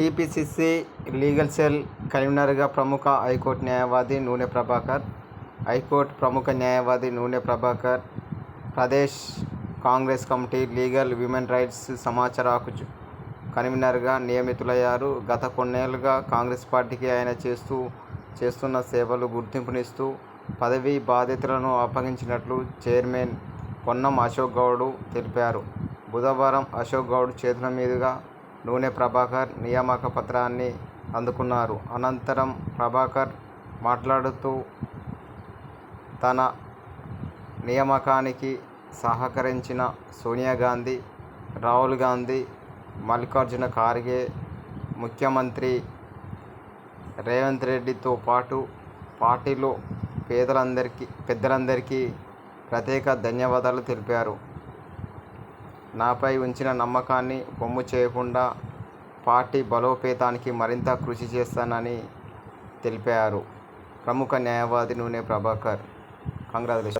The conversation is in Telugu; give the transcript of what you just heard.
టీపీసీసీ లీగల్ సెల్ కన్వీనర్గా ప్రముఖ హైకోర్టు న్యాయవాది నూనె ప్రభాకర్ హైకోర్టు ప్రముఖ న్యాయవాది Nune Prabhakar Pradesh Congress committee legal women rights సమాచార హక్కు కన్వీనర్గా నియమితులయ్యారు. గత కొన్నేళ్ళుగా కాంగ్రెస్ పార్టీకి ఆయన చేస్తూ చేస్తున్న సేవలు గుర్తింపునిస్తూ పదవీ బాధ్యతలను అప్పగించినట్లు చైర్మన్ పొన్నం అశోక్ గౌడ్ తెలిపారు. బుధవారం అశోక్ గౌడ్ చేతుల మీదుగా నూనె ప్రభాకర్ నియామక పత్రాన్ని అందుకున్నారు. అనంతరం ప్రభాకర్ మాట్లాడుతూ తన నియామకానికి సహకరించిన సోనియా గాంధీ రాహుల్ గాంధీ మల్లికార్జున ఖార్గే ముఖ్యమంత్రి రేవంత్ రెడ్డితో పాటు పార్టీలో పేదలందరికీ పెద్దలందరికీ ప్రత్యేక ధన్యవాదాలు తెలిపారు. నాపై ఉంచిన నమ్మకాన్ని వమ్ము చేయకుండా పార్టీ బలోపేతానికి మరింత కృషి చేస్తానని తెలిపారు. ప్రముఖ న్యాయవాది నూనె ప్రభాకర్. కంగ్రాచులేషన్